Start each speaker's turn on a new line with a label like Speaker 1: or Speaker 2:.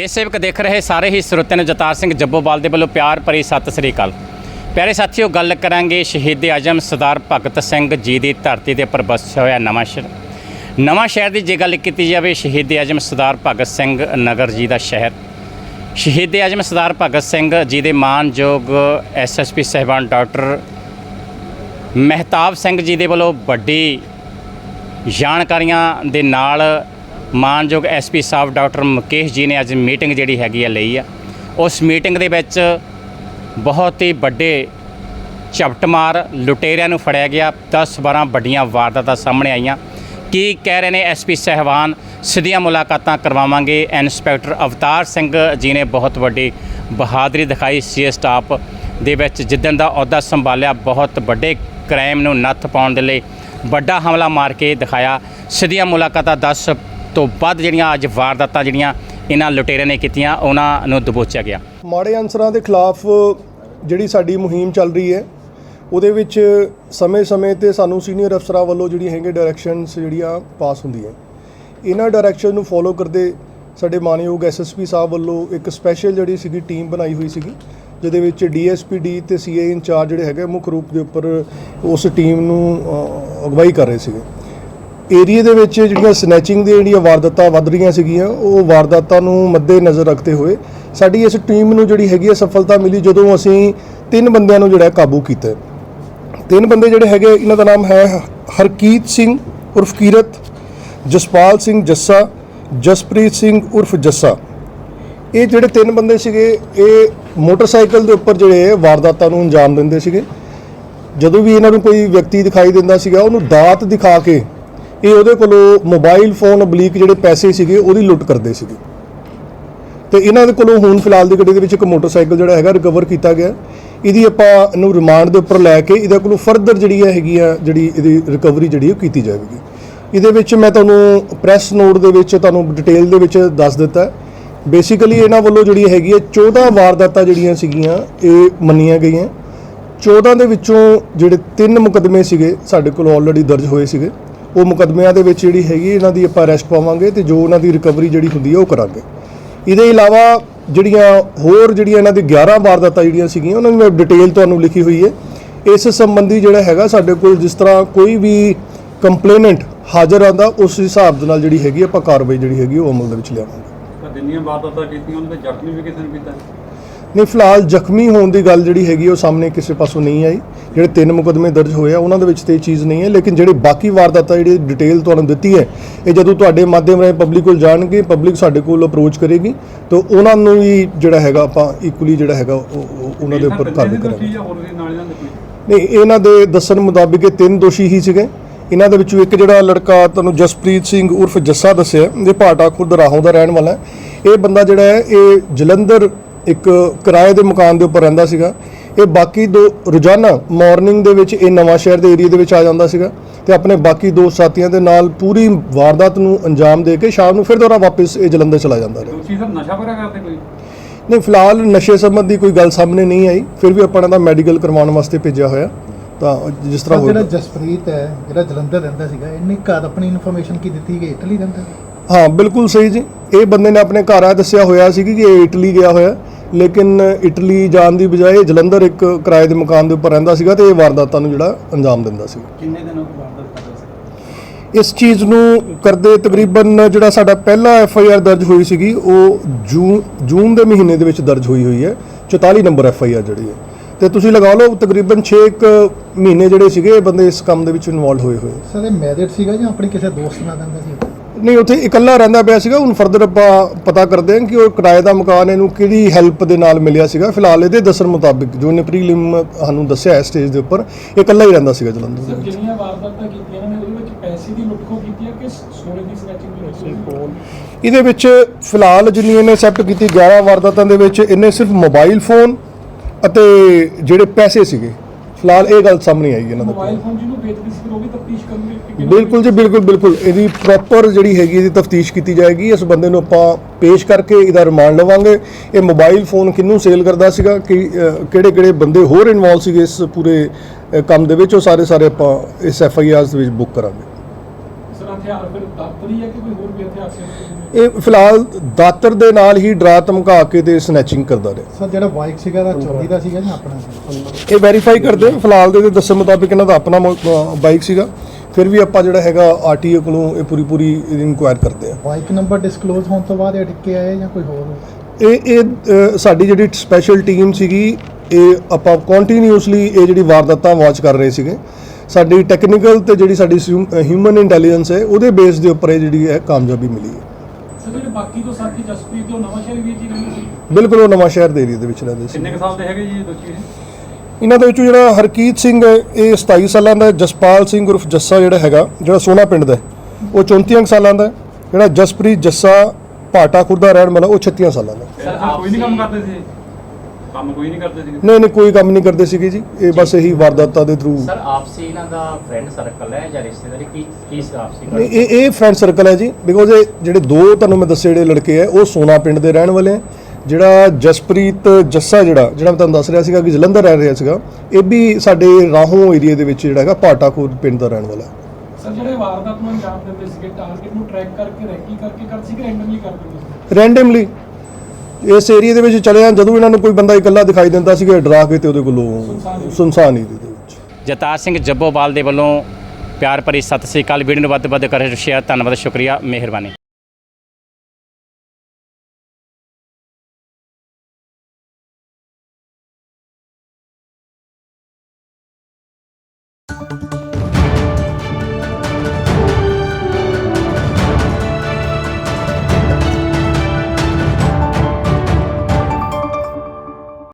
Speaker 1: ਦੇਸ਼ ਸੇਵਕ ਦੇਖ ਰਹੇ ਸਾਰੇ ਹੀ ਸਰੋਤਿਆਂ ਨੂੰ ਜਤਾਰ ਸਿੰਘ ਜੱਬੋਵਾਲ ਦੇ ਵੱਲੋਂ ਪਿਆਰ ਭਰੀ ਸਤਿ ਸ੍ਰੀ ਅਕਾਲ। ਪਿਆਰੇ ਸਾਥੀਓ, ਗੱਲ ਕਰਾਂਗੇ ਸ਼ਹੀਦ ਆਜਮ ਸਰਦਾਰ ਭਗਤ ਸਿੰਘ ਜੀ ਦੀ ਧਰਤੀ ਦੇ ਉੱਪਰ ਵਸਿਆ ਹੋਇਆ ਨਵਾਂ ਸ਼ਹਿਰ। ਨਵਾਂ ਸ਼ਹਿਰ ਦੀ ਜੇ ਗੱਲ ਕੀਤੀ ਜਾਵੇ, ਸ਼ਹੀਦ ਆਜਮ ਸਰਦਾਰ ਭਗਤ ਸਿੰਘ ਨਗਰ ਜੀ ਦਾ ਸ਼ਹਿਰ। ਸ਼ਹੀਦ ਆਜਮ ਸਰਦਾਰ ਭਗਤ ਸਿੰਘ ਜੀ ਦੇ ਮਾਨਯੋਗ ਐਸਐਸਪੀ ਸਹਿਬਾਨ ਡਾਕਟਰ ਮਹਿਤਾਬ ਸਿੰਘ ਜੀ ਦੇ ਵੱਲੋਂ ਵੱਡੀ ਜਾਣਕਾਰੀਆਂ ਦੇ ਨਾਲ ਮਾਨਯੋਗ ਐਸਪੀ ਸਾਹਿਬ ਡਾਕਟਰ ਮੁਕੇਸ਼ ਜੀ ਨੇ ਅੱਜ ਮੀਟਿੰਗ ਜਿਹੜੀ ਹੈਗੀ ਆ ਲਈ ਆ। ਉਸ ਮੀਟਿੰਗ ਦੇ ਵਿੱਚ ਬਹੁਤ ਹੀ ਵੱਡੇ ਝਪਟਮਾਰ ਲੁਟੇਰਿਆਂ ਨੂੰ ਫੜਿਆ ਗਿਆ। 10 12 ਵੱਡੀਆਂ ਵਾਰਦਾਤਾਂ ਸਾਹਮਣੇ ਆਈਆਂ। ਕੀ ਕਹਿ ਰਹੇ ਨੇ ਐਸਪੀ ਸਹਿਬਾਨ ਸਿੱਧੀਆਂ ਮੁਲਾਕਾਤਾਂ ਕਰਵਾਵਾਂਗੇ। ਇੰਸਪੈਕਟਰ ਅਵਤਾਰ ਸਿੰਘ ਜੀ ਨੇ ਬਹੁਤ ਵੱਡੀ ਬਹਾਦਰੀ ਦਿਖਾਈ। ਸੀ ਸਟਾਫ ਦੇ ਵਿੱਚ ਜਿੱਦਣ ਦਾ ਅਹੁਦਾ ਸੰਭਾਲਿਆ, ਬਹੁਤ ਵੱਡੇ ਕ੍ਰਾਈਮ ਨੂੰ ਨੱਥ ਪਾਉਣ ਦੇ ਲਈ ਵੱਡਾ ਹਮਲਾ ਮਾਰ ਕੇ ਦਿਖਾਇਆ। ਸਿੱਧੀਆਂ ਮੁਲਾਕਾਤਾਂ 10 ਤੋਂ ਵੱਧ ਜਿਹੜੀਆਂ ਅੱਜ ਵਾਰਦਾਤਾਂ ਜਿਹੜੀਆਂ ਇਹਨਾਂ ਲੁਟੇਰਿਆਂ ਨੇ ਕੀਤੀਆਂ, ਉਹਨਾਂ ਨੂੰ ਦਬੋਚਿਆ ਗਿਆ।
Speaker 2: ਮਾੜੇ ਅਨਸਰਾਂ ਦੇ ਖਿਲਾਫ ਜਿਹੜੀ ਸਾਡੀ ਮੁਹਿੰਮ ਚੱਲ ਰਹੀ ਹੈ, ਉਹਦੇ ਵਿੱਚ ਸਮੇਂ-ਸਮੇਂ ਤੇ ਸਾਨੂੰ ਸੀਨੀਅਰ ਅਫਸਰਾਂ ਵੱਲੋਂ ਜਿਹੜੀਆਂ ਹੈਗੇ ਡਾਇਰੈਕਸ਼ਨਸ ਜਿਹੜੀਆਂ ਪਾਸ ਹੁੰਦੀਆਂ ਇਹਨਾਂ ਡਾਇਰੈਕਸ਼ਨ ਨੂੰ ਫੋਲੋ ਕਰਦੇ ਸਾਡੇ ਮਾਨਯੋਗ ਐਸਐਸਪੀ ਸਾਹਿਬ ਵੱਲੋਂ ਇੱਕ ਸਪੈਸ਼ਲ ਜਿਹੜੀ ਸੀਗੀ ਟੀਮ ਬਣਾਈ ਹੋਈ ਸੀਗੀ, ਜਿਹਦੇ ਵਿੱਚ ਡੀਐਸਪੀਡੀ ਤੇ ਸੀਏ ਇੰਚਾਰਜ ਜਿਹੜੇ ਹੈਗੇ ਮੁੱਖ ਰੂਪ ਦੇ ਉੱਪਰ ਉਸ ਟੀਮ ਨੂੰ ਅਗਵਾਈ ਕਰ ਰਹੇ ਸੀਗੇ। ਏਰੀਏ ਦੇ ਵਿੱਚ ਜਿਹੜੀਆਂ ਸਨੈਚਿੰਗ ਦੀਆਂ ਜਿਹੜੀਆਂ ਵਾਰਦਾਤਾਂ ਵੱਧ ਰਹੀਆਂ ਸੀਗੀਆਂ, ਉਹ ਵਾਰਦਾਤਾਂ ਨੂੰ ਮੱਦੇ ਨਜ਼ਰ ਰੱਖਦੇ ਹੋਏ ਸਾਡੀ ਇਸ ਟੀਮ ਨੂੰ ਜਿਹੜੀ ਹੈਗੀ ਹੈ ਸਫਲਤਾ ਮਿਲੀ ਜਦੋਂ ਅਸੀਂ ਤਿੰਨ ਬੰਦਿਆਂ ਨੂੰ ਜਿਹੜਾ ਕਾਬੂ ਕੀਤਾ ਤਿੰਨ ਬੰਦੇ ਜਿਹੜੇ ਹੈਗੇ ਇਹਨਾਂ ਦਾ ਨਾਮ ਹੈ ਹਰਕੀਤ ਸਿੰਘ ਉਰਫ ਕੀਰਤ, ਜਸਪਾਲ ਸਿੰਘ ਜੱਸਾ, ਜਸਪ੍ਰੀਤ ਸਿੰਘ ਉਰਫ ਜੱਸਾ। ਇਹ ਜਿਹੜੇ ਤਿੰਨ ਬੰਦੇ ਸੀਗੇ, ਇਹ ਮੋਟਰਸਾਈਕਲ ਦੇ ਉੱਪਰ ਜਿਹੜੇ ਵਾਰਦਾਤਾਂ ਨੂੰ ਅੰਜਾਮ ਦਿੰਦੇ ਸੀਗੇ। ਜਦੋਂ ਵੀ ਇਹਨਾਂ ਨੂੰ ਕੋਈ ਵਿਅਕਤੀ ਦਿਖਾਈ ਦਿੰਦਾ ਸੀਗਾ, ਉਹਨੂੰ ਦਾਤ ਦਿਖਾ ਕੇ ਇਹ ਉਹਦੇ ਕੋਲੋਂ ਮੋਬਾਈਲ ਫੋਨ ਅਬਲੀਕ ਜਿਹੜੇ ਪੈਸੇ ਸੀਗੇ, ਉਹਦੀ ਲੁੱਟ ਕਰਦੇ ਸੀਗੇ। ਤੇ ਇਹਨਾਂ ਦੇ ਕੋਲੋਂ ਹੁਣ ਫਿਲਹਾਲ ਦੀ ਗੱਡੀ ਦੇ ਵਿੱਚ ਇੱਕ ਮੋਟਰਸਾਈਕਲ ਜਿਹੜਾ ਹੈਗਾ ਰਿਕਵਰ ਕੀਤਾ ਗਿਆ। ਇਹਦੀ ਆਪਾਂ ਇਹਨੂੰ ਰਿਮਾਂਡ ਦੇ ਉੱਪਰ ਲੈ ਕੇ ਇਹਦੇ ਕੋਲੋਂ ਫਰਦਰ ਜਿਹੜੀ ਹੈਗੀ ਆ, ਜਿਹੜੀ ਇਹਦੀ ਰਿਕਵਰੀ ਜਿਹੜੀ ਉਹ ਕੀਤੀ ਜਾਵੇਗੀ। ਇਹਦੇ ਵਿੱਚ ਮੈਂ ਤੁਹਾਨੂੰ ਪ੍ਰੈਸ ਨੋਟ ਦੇ ਵਿੱਚ ਤੁਹਾਨੂੰ ਡਿਟੇਲ ਦੇ ਵਿੱਚ ਦੱਸ ਦਿੱਤਾ। ਬੇਸਿਕਲੀ ਇਹਨਾਂ ਵੱਲੋਂ ਜਿਹੜੀ ਹੈਗੀ ਹੈ 14 ਵਾਰਦਾਤਾਂ ਜਿਹੜੀਆਂ ਸੀਗੀਆਂ, ਇਹ ਮੰਨੀਆਂ ਗਈਆਂ। 14 ਦੇ ਵਿੱਚੋਂ ਜਿਹੜੇ ਤਿੰਨ ਮੁਕਦਮੇ ਸੀਗੇ, ਸਾਡੇ ਕੋਲ ਆਲਰੇਡੀ ਦਰਜ ਹੋਏ ਸੀਗੇ। ਉਹ ਮੁਕਦਮਿਆਂ ਦੇ ਵਿੱਚ ਜਿਹੜੀ ਹੈਗੀ, ਇਹਨਾਂ ਦੀ ਆਪਾਂ ਅਰੈਸਟ ਪਾਵਾਂਗੇ ਤੇ ਜੋ ਉਹਨਾਂ ਦੀ ਰਿਕਵਰੀ ਜਿਹੜੀ ਹੁੰਦੀ ਹੈ ਉਹ ਕਰਾਂਗੇ। ਇਹਦੇ ਇਲਾਵਾ ਜਿਹੜੀਆਂ ਹੋਰ ਜਿਹੜੀਆਂ ਇਹਨਾਂ ਦੀ 11 ਵਾਰਦਾਤਾਂ ਜਿਹੜੀਆਂ ਸੀਗੀਆਂ, ਉਹਨਾਂ ਦੀ ਮੈਂ ਡਿਟੇਲ ਤੁਹਾਨੂੰ ਲਿਖੀ ਹੋਈ ਹੈ। ਇਸ ਸੰਬੰਧੀ ਜਿਹੜਾ ਹੈਗਾ, ਸਾਡੇ ਕੋਲ ਜਿਸ ਤਰ੍ਹਾਂ ਕੋਈ ਵੀ ਕੰਪਲੇਨੈਂਟ ਹਾਜ਼ਰ ਆਂਦਾ ਉਸ ਹਿਸਾਬ ਦੇ ਨਾਲ ਜਿਹੜੀ ਹੈਗੀ, ਆਪਾਂ ਕਾਰਵਾਈ ਜਿਹੜੀ ਹੈਗੀ, ਉਹ ਅਮਲ ਦੇ ਵਿੱਚ ਲਿਆਵਾਂਗੇ।
Speaker 3: ਜਿੰਨੀਆਂ ਵਾਰਦਾਤਾਂ ਕੀਤੀਆਂ ਉਹਨਾਂ ਦੇ ਜ਼ਖਮੀ ਵੀ ਕਿਸੇ ਨੇ ਕੀਤਾ?
Speaker 2: ਨਹੀਂ ਫਿਲਹਾਲ ਜ਼ਖਮੀ ਹੋਣ ਦੀ ਗੱਲ ਜਿਹੜੀ ਹੈਗੀ ਉਹ ਸਾਹਮਣੇ ਕਿਸੇ ਪਾਸੋਂ ਨਹੀਂ ਆਈ। ਜਿਹੜੇ ਤਿੰਨ ਮੁਕਦਮੇ ਦਰਜ ਹੋਏ ਆ ਉਹਨਾਂ ਦੇ ਵਿੱਚ ਤੇ ਇਹ ਚੀਜ਼ ਨਹੀਂ ਹੈ। ਲੇਕਿਨ ਜਿਹੜੇ ਬਾਕੀ ਵਾਰਦਾਤਾਂ ਜਿਹੜੀ ਡਿਟੇਲ ਤੁਹਾਨੂੰ ਦਿੱਤੀ ਹੈ ਇਹ ਜਦੋਂ ਤੁਹਾਡੇ ਮਾਧਿਅਮ ਰਾਹੀਂ ਪਬਲਿਕ ਕੋਲ ਜਾਣਗੇ ਪਬਲਿਕ ਸਾਡੇ ਕੋਲ ਅਪਰੋਚ ਕਰੇਗੀ। ਤਾਂ ਉਹਨਾਂ ਨੂੰ ਵੀ ਜਿਹੜਾ ਹੈਗਾ ਆਪਾਂ ਇਕੁਅਲੀ ਜਿਹੜਾ ਹੈਗਾ ਉਹ- ਉਹ- ਉਹਨਾਂ ਦੇ ਉੱਪਰ ਕਾਰਵਾਈ ਕਰਾਂਗੇ। ਨਹੀਂ ਇਹਨਾਂ ਦੇ ਦੱਸਣ ਮੁਤਾਬਿਕ ਇਹ ਤਿੰਨ ਦੋਸ਼ੀ ਹੀ ਸੀਗੇ। ਇਹਨਾਂ ਦੇ ਵਿੱਚੋਂ ਇੱਕ ਜਿਹੜਾ ਲੜਕਾ ਤੁਹਾਨੂੰ ਜਸਪ੍ਰੀਤ ਸਿੰਘ ਉਰਫ ਜੱਸਾ ਦੱਸਿਆ ਇਹ ਭਾਟਾ ਖੁਰਦ ਰਾਹੋਂ ਦਾ ਰਹਿਣ ਵਾਲਾ ਹੈ। ਇਹ ਬੰਦਾ ਜਿਹੜਾ ਹੈ ਇਹ ਜਲੰਧਰ ਇੱਕ ਕਿਰਾਏ ਦੇ ਮਕਾਨ ਦੇ ਉੱਪਰ ਰਹਿੰਦਾ ਸੀਗਾ। ਇਹ ਬਾਕੀ ਦੋ ਰੋਜ਼ਾਨਾ ਮਾਰਨਿੰਗ ਦੇ ਵਿੱਚ ਇਹ ਨਵਾਂ ਸ਼ਹਿਰ ਦੇ ਏਰੀਆ ਦੇ ਵਿੱਚ ਆ ਜਾਂਦਾ ਸੀਗਾ ਤੇ ਆਪਣੇ ਬਾਕੀ ਦੋ ਸਾਥੀਆਂ ਦੇ ਨਾਲ ਪੂਰੀ ਵਾਰਦਾਤ ਨੂੰ ਅੰਜਾਮ ਦੇ ਕੇ ਸ਼ਾਮ ਨੂੰ ਫਿਰ ਦੁਬਾਰਾ ਵਾਪਸ ਇਹ ਜਲੰਧਰ ਚਲਾ ਜਾਂਦਾ ਰਿਹਾ।
Speaker 3: ਦੋਸ਼ੀ ਸਭ ਨਸ਼ਾ ਵਗੈਰਾ ਕਰਦੇ ਕੋਈ?
Speaker 2: ਨਹੀਂ ਫਿਲਹਾਲ ਨਸ਼ੇ ਸੰਬੰਧੀ ਕੋਈ ਗੱਲ ਸਾਹਮਣੇ ਨਹੀਂ ਆਈ। ਫਿਰ ਵੀ ਆਪਾਂ ਇਹਨਾਂ ਦਾ ਮੈਡੀਕਲ ਕਰਵਾਉਣ ਵਾਸਤੇ ਭੇਜਿਆ ਹੋਇਆ। ਤਾਂ ਜਿਸ ਤਰ੍ਹਾਂ
Speaker 4: ਸਰ ਜਿਹੜਾ
Speaker 2: ਹੋਇਆ
Speaker 4: ਜਸਪ੍ਰੀਤ ਹੈ ਜਿਹੜਾ ਜਲੰਧਰ ਰਹਿੰਦਾ ਸੀਗਾ ਇਹਨੇ ਘਰ ਆਪਣੀ ਇਨਫੋਰਮੇਸ਼ਨ ਕੀ ਦਿੱਤੀ ਕਿ ਇਟਲੀ ਰਹਿੰਦਾ?
Speaker 2: ਹਾਂ ਬਿਲਕੁਲ ਸਹੀ ਜੀ। ਇਹ ਬੰਦੇ ਨੇ ਆਪਣੇ ਘਰ ਆ ਦੱਸਿਆ ਹੋਇਆ ਸੀ ਕਿ ਇਹ ਇਟਲੀ ਗਿਆ ਹੋਇਆ। ਲੇਕਿਨ ਇਟਲੀ ਜਾਣ ਦੀ ਬਜਾਏ ਜਲੰਧਰ ਇੱਕ ਕਿਰਾਏ ਦੇ ਮਕਾਨ ਦੇ ਉੱਪਰ ਰਹਿੰਦਾ ਸੀਗਾ ਤੇ ਇਹ ਵਾਰਦਾਤਾਂ ਨੂੰ ਜਿਹੜਾ ਅੰਜਾਮ ਦਿੰਦਾ ਸੀ।
Speaker 3: ਕਿੰਨੇ ਦਿਨ ਵਾਰਦਾਤ ਕਰਦੇ ਸੀ?
Speaker 2: ਇਸ ਚੀਜ਼ ਨੂੰ ਕਰਦੇ ਤਕਰੀਬਨ ਜਿਹੜਾ ਸਾਡਾ ਪਹਿਲਾ ਐਫ ਆਈ ਆਰ ਦਰਜ ਹੋਈ ਸੀਗੀ ਉਹ ਜੂਨ ਜੂਨ ਦੇ ਮਹੀਨੇ ਦੇ ਵਿੱਚ ਦਰਜ ਹੋਈ ਹੋਈ ਹੈ। 44 ਨੰਬਰ ਐਫ ਆਈ ਆਰ ਜਿਹੜੀ ਹੈ। ਤੇ ਤੁਸੀਂ ਲਗਾ ਲਓ ਤਕਰੀਬਨ 6 ਮਹੀਨੇ ਜਿਹੜੇ ਸੀਗੇ ਇਹ ਬੰਦੇ ਇਸ ਕੰਮ ਦੇ ਵਿੱਚ ਇਨਵੋਲਡ ਹੋਏ ਹੋਏ।
Speaker 4: ਸਰ ਇਹ ਮੈਰਿਡ ਸੀਗਾ ਜਾਂ ਆਪਣੀ ਕਿਸੇ ਦੋਸਤ ਨਾਲ ਰਹਿੰਦਾ ਸੀ?
Speaker 2: ਨਹੀਂ ਉੱਥੇ ਇਕੱਲਾ ਰਹਿੰਦਾ ਪਿਆ ਸੀਗਾ ਹੁਣ ਫਰਦਰ ਆਪਾਂ ਪਤਾ ਕਰਦੇ ਹਾਂ ਕਿ ਉਹ ਕਿਰਾਏ ਦਾ ਮਕਾਨ ਇਹਨੂੰ ਕਿਹੜੀ ਹੈਲਪ ਦੇ ਨਾਲ ਮਿਲਿਆ ਸੀਗਾ। ਫਿਲਹਾਲ ਇਹਦੇ ਦੱਸਣ ਮੁਤਾਬਿਕ ਜੋ ਨੇ ਪ੍ਰੀਲਿਮ ਸਾਨੂੰ ਦੱਸਿਆ ਹੈ ਸਟੇਜ ਦੇ ਉੱਪਰ ਇਹ ਇਕੱਲਾ ਹੀ ਰਹਿੰਦਾ ਸੀਗਾ ਜਲੰਧਰ ਦੇ ਵਿੱਚ।
Speaker 5: ਵਾਰਦਾਤਾਂ ਕੀਤੀਆਂ ਨੇ? ਉਹਦੇ ਵਿੱਚ ਪੈਸੇ ਦੀ ਲੁੱਟ ਖੋ ਕੀਤੀ ਹੈ ਕਿ ਸੋਨੇ ਦੀ ਸਨੈਚਿੰਗ ਦੀ ਲੁੱਟ ਖੋਹ
Speaker 2: ਇਹਦੇ ਵਿੱਚ ਫਿਲਹਾਲ ਜਿੰਨੀ ਇਹਨੇ ਐਕਸੈਪਟ ਕੀਤੀ 11 ਵਾਰਦਾਤਾਂ ਦੇ ਵਿੱਚ ਇਹਨੇ ਸਿਰਫ ਮੋਬਾਈਲ ਫੋਨ ਅਤੇ ਜਿਹੜੇ ਪੈਸੇ ਸੀਗੇ ਫਿਲਹਾਲ ਇਹ ਗੱਲ ਸਾਹਮਣੇ ਆਈ ਇਹਨਾਂ ਦਾ
Speaker 5: ਮੋਬਾਈਲ ਫੋਨ ਜਿਹਨੂੰ ਵੇਚਦੇ ਸੀ ਉਹ ਵੀ ਤਫਤੀਸ਼ ਕਰਨਗੇ
Speaker 2: ਬਿਲਕੁਲ ਜੀ ਬਿਲਕੁਲ ਬਿਲਕੁਲ। ਇਹਦੀ ਪ੍ਰੋਪਰ ਜਿਹੜੀ ਹੈਗੀ ਇਹਦੀ ਤਫਤੀਸ਼ ਕੀਤੀ ਜਾਏਗੀ। ਇਸ ਬੰਦੇ ਨੂੰ ਆਪਾਂ ਪੇਸ਼ ਕਰਕੇ ਇਹਦਾ ਰਿਮਾਂਡ ਲਵਾਂਗੇ। ਇਹ ਮੋਬਾਈਲ ਫੋਨ ਕਿਹਨੂੰ ਸੇਲ ਕਰਦਾ ਸੀਗਾ ਕਿ ਕਿਹੜੇ ਕਿਹੜੇ ਬੰਦੇ ਹੋਰ ਇਨਵੋਲਵ ਸੀਗੇ ਇਸ ਪੂਰੇ ਕੰਮ ਦੇ ਵਿੱਚ ਉਹ ਸਾਰੇ ਸਾਰੇ ਆਪਾਂ ਇਸ ਐਫ ਆਈ ਆਰਸ ਦੇ ਵਿੱਚ ਬੁੱਕ ਕਰਾਂਗੇ।
Speaker 5: ਹਥਿਆਰ ਹਥਿਆਰ ਫਿਰ ਦਾਤਰੀ ਹੈ ਕਿ ਕੋਈ ਹੋਰ ਵੀ ਹਥਿਆਰ ਸੀ
Speaker 2: ਇਹ ਫਿਲਹਾਲ ਦਾਤਰ ਦੇ ਨਾਲ ਹੀ ਡਰਾ ਧਮਕਾ ਕੇ ਤੇ ਸਨੈਚਿੰਗ ਕਰਦਾ ਰਿਹਾ।
Speaker 4: ਸਰ ਜਿਹੜਾ ਬਾਈਕ ਸੀਗਾ ਦਾ ਚੋਰੀ ਦਾ ਸੀਗਾ ਜਾਂ ਆਪਣਾ?
Speaker 2: ਇਹ ਵੈਰੀਫਾਈ ਕਰਦੇ ਹਾਂ। ਫਿਲਹਾਲ ਦੇ ਦੱਸਣ ਮੁਤਾਬਿਕ ਇਹਨਾਂ ਦਾ ਆਪਣਾ ਬਾਈਕ ਸੀਗਾ। ਫਿਰ ਵੀ ਆਪਾਂ ਜਿਹੜਾ ਹੈਗਾ ਆਰਟੀਓ ਕੋਲੋਂ ਇਹ ਪੂਰੀ ਪੂਰੀ ਇਨਕੁਆਇਰ ਕਰਦੇ ਆ
Speaker 4: ਬਾਈਕ ਨੰਬਰ ਡਿਸਕਲੋਜ਼ ਹੋਣ ਤੋਂ ਬਾਅਦ ਇਹ ਡਿੱਕੇ ਆਏ ਜਾਂ ਕੋਈ ਹੋਰ?
Speaker 2: ਇਹ ਇਹ ਸਾਡੀ ਜਿਹੜੀ ਸਪੈਸ਼ਲ ਟੀਮ ਸੀਗੀ ਇਹ ਆਪਾਂ ਕੰਟੀਨਿਊਸਲੀ ਇਹ ਜਿਹੜੀ ਵਾਰਦਾਤਾਂ ਵਾਚ ਕਰ ਰਹੇ ਸੀਗੇ। ਸਾਡੀ ਟੈਕਨੀਕਲ ਤੇ ਜਿਹੜੀ ਸਾਡੀ ਹਿਊਮਨ ਇੰਟੈਲੀਜੈਂਸ ਹੈ ਉਹਦੇ ਬੇਸ ਦੇ ਉੱਪਰ ਇਹ ਜਿਹੜੀ ਹੈ ਕਾਮਯਾਬੀ ਮਿਲੀ ਹੈ
Speaker 5: ਸਰ ਜਿਹੜੇ ਬਾਕੀ ਤੋਂ ਸਾਥੀ ਜਸਪ੍ਰੀਤ ਤੇ ਉਹ ਨਵਾਂ ਸ਼ਹਿਰ ਵੀ ਜੀ ਰਹਿੰਦੇ ਸੀ
Speaker 2: ਬਿਲਕੁਲ ਉਹ ਨਵਾਂ ਸ਼ਹਿਰ ਦੇ ਏਰੀਆ ਦੇ ਵਿੱਚ ਰਹਿੰਦੇ ਸੀ
Speaker 3: ਕਿੰਨੇ ਸਾਲ ਦੇ ਹੈਗੇ ਜੀ ਇਹ?
Speaker 2: ਇਹਨਾਂ ਦੇ ਵਿੱਚੋਂ ਜਿਹੜਾ ਹਰਕੀਤ ਸਿੰਘ ਹੈ ਇਹ 27 ਸਾਲਾਂ ਦਾ। ਜਸਪਾਲ ਸਿੰਘ ਉਰਫ ਜੱਸਾ ਜਿਹੜਾ ਹੈਗਾ ਜਿਹੜਾ ਸੋਨਾ ਪਿੰਡ ਦਾ ਉਹ 34 ਸਾਲਾਂ ਦਾ। ਜਿਹੜਾ ਜਸਪ੍ਰੀਤ ਜੱਸਾ ਭਾਟਾ ਖੁਰਦ ਦਾ ਰਹਿਣ ਵਾਲਾ ਉਹ 36 ਸਾਲਾਂ ਦਾ।
Speaker 3: ਸਰ ਕੋਈ ਨਹੀਂ ਕੰਮ ਕਰਦੇ ਸੀ ਕੰਮ ਕੋਈ ਨਹੀਂ ਕਰਦੇ ਸੀ
Speaker 2: ਨਹੀਂ ਨਹੀਂ ਕੋਈ ਕੰਮ ਨਹੀਂ ਕਰਦੇ ਸੀਗੇ ਜੀ। ਇਹ ਬਸ ਇਹੀ ਵਾਰਦਾਤਾਂ ਦੇ ਥਰੂ
Speaker 1: ਸਰ ਆਪਸੀ ਇਹਨਾਂ ਦਾ ਫਰੈਂਡ ਸਰਕਲ ਹੈ ਜਾਂ ਰਿਸ਼ਤੇਦਾਰੀ? ਕੀ ਕੀ ਆਪਸੀ
Speaker 2: ਨਹੀਂ, ਇਹ ਇਹ ਫਰੈਂਡ ਸਰਕਲ ਹੈ ਜੀ। ਬਿਕੋਜ਼ ਇਹ ਜਿਹੜੇ ਦੋ ਤੁਹਾਨੂੰ ਮੈਂ ਦੱਸੇ ਜਿਹੜੇ ਲੜਕੇ ਹੈ ਉਹ ਸੋਨਾ ਪਿੰਡ ਦੇ ਰਹਿਣ ਵਾਲੇ ਹੈ। ਜਿਹੜਾ ਜਸਪ੍ਰੀਤ ਜੱਸਾ ਜਿਹੜਾ ਜਿਹੜਾ ਮੈਂ ਤੁਹਾਨੂੰ ਦੱਸ ਰਿਹਾ ਸੀਗਾ ਕਿ ਜਲੰਧਰ ਰਹਿ ਰਿਹਾ ਸੀਗਾ ਇਹ ਵੀ ਸਾਡੇ ਰਾਹੋਂ ਏਰੀਆ ਦੇ ਵਿੱਚ ਜਿਹੜਾ ਹੈਗਾ ਪਾਟਾਖੁਰ ਪਿੰਡ ਦਾ ਰਹਿਣ ਵਾਲਾ ਹੈ।
Speaker 5: ਸਰ ਜਿਹੜੇ ਵਾਰਦਾਤ ਨੂੰ ਅੰਜਾਮ ਦਿੰਦੇ ਸੀਗੇ ਟਾਰਗੇਟ ਨੂੰ ਟਰੈਕ ਕਰਕੇ ਰੈਕੀ ਕਰਕੇ ਕਰ ਸੀ ਕਿ ਰੈਂਡਮਲੀ ਕਰ ਦਿੰਦੇ ਸੀ
Speaker 2: ਰੈਂਡਮਲੀ ਇਸ ਏਰੀਆ ਦੇ ਵਿੱਚ ਚਲੇ ਜਾਣ, ਜਦੋਂ ਇਹਨਾਂ ਨੂੰ ਕੋਈ ਬੰਦਾ ਇਕੱਲਾ ਦਿਖਾਈ ਦਿੰਦਾ ਸੀਗਾ, ਇਹ ਡਰਾ ਕੇ ਤੇ ਉਹਦੇ ਕੋਲੋਂ ਸੁਨਸਾਨ ਏਰੀਏ ਦੇ ਵਿੱਚ।
Speaker 1: ਜਤਾਰ ਸਿੰਘ ਜੱਬੋਵਾਲ ਦੇ ਵੱਲੋਂ ਪਿਆਰ ਭਰੀ ਸਤਿ ਸ੍ਰੀ ਅਕਾਲ। ਵੀਡੀਓ ਨੂੰ ਵੱਧ ਤੋਂ ਵੱਧ ਕਰੇ ਸ਼ੇਅਰ ਧੰਨਵਾਦ, ਸ਼ੁਕਰੀਆ। ਮਿਹਰਬਾਨੀ।